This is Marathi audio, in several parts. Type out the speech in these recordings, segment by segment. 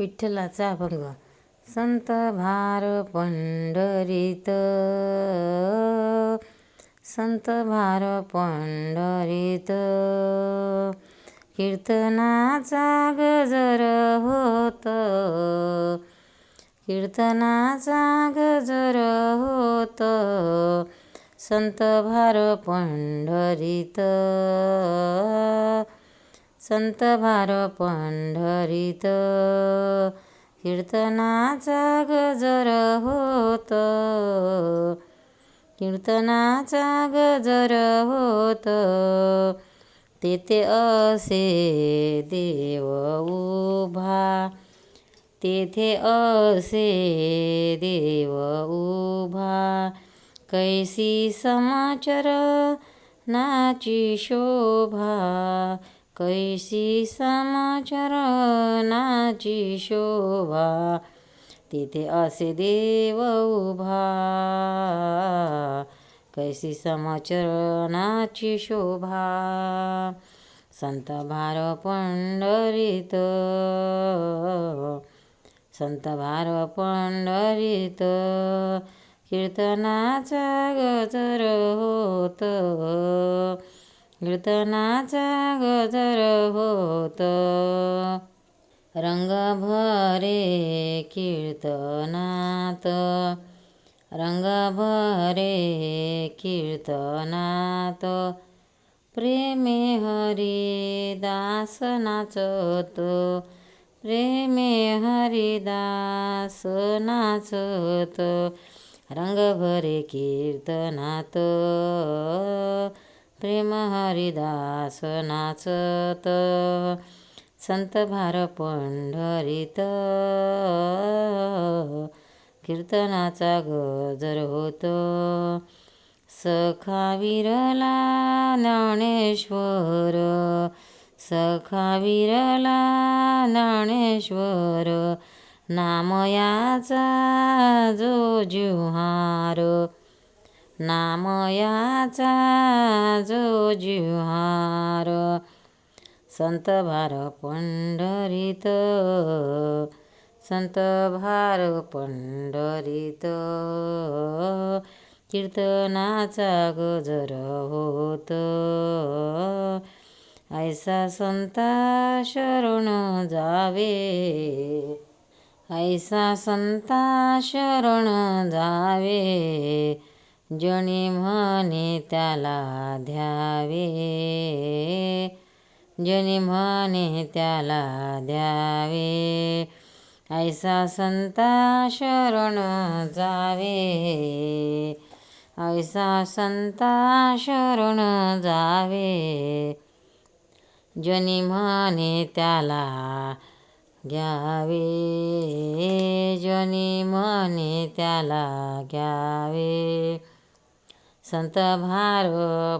विठ्ठलाचा अभंग संत भार पंढरीत संत भार पंढरीत कीर्तनाचा गजर होत. कीर्तनाचा गजर होत. संत भार पंढरीत संत भार पंढरीत कीर्तनाचा गजर होत। कीर्तनाचा गजर होत। तेथे असे देव उभा। तेथे असे देव उभा। कैसी समाचार नाची शोभा। कैसी समाचरनाची शोभा? तिथे असे देव उभा. कैसी समाचरणाची शोभा? संत भार पंढरीत. संत भार पंढरीत. कीर्तनाचा गजर होत. कीर्तनाचा गजर होत. रंग भरे कीर्तनात. रंग भरे कीर्तनात. प्रेमे हरिदास नाचत प्रेमे हरिदास नाचत रंग भरे कीर्तनात. प्रेम हरिदास नाचत संत भार पंढरीत कीर्तनाचा गजर होतो सखा विरला ज्ञानेश्वर सखा विरला ज्ञानेश्वर नामयाचा जो जिव्हार. नामयाचा जो जिव्हार संत भार पंढरीत संत भार पंढरीत कीर्तनाचा गजर होत ऐसा संता शरण जावे. ऐसा संता शरण जावे. जणी म्हणे त्याला द्यावे. जणी म्हणे त्याला द्यावे. ऐसा संता शरण जावे. ऐसा संता शरण जावे. जनी म्हणे त्याला घ्यावे. जनी म्हणे त्याला घ्यावे. संत भार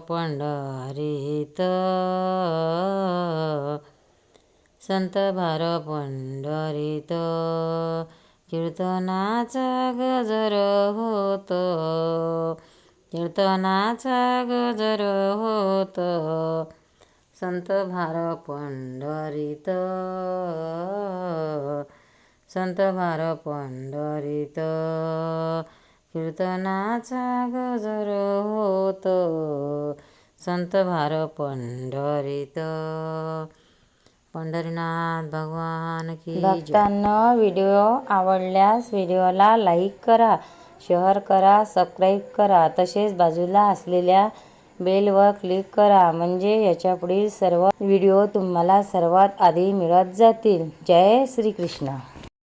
पंढरीत. संत भार पंढरीत. कीर्तनाचा गजर होत. कीर्तनाचा गजर होत. संत भार पंढरीत. संत भार पंढरीत. कीर्तनाचा गजर होत संत भार पंढरीत. पंढरीनाथ भगवान की भक्तांना व्हिडिओ आवडल्यास व्हिडिओला लाईक करा शेअर करा सबस्क्राईब करा. तसेच बाजूला असलेल्या बेलवर क्लिक करा म्हणजे याच्या पुढील सर्व व्हिडिओ तुम्हाला सर्वात आधी मिळत जातील. जय श्रीकृष्ण.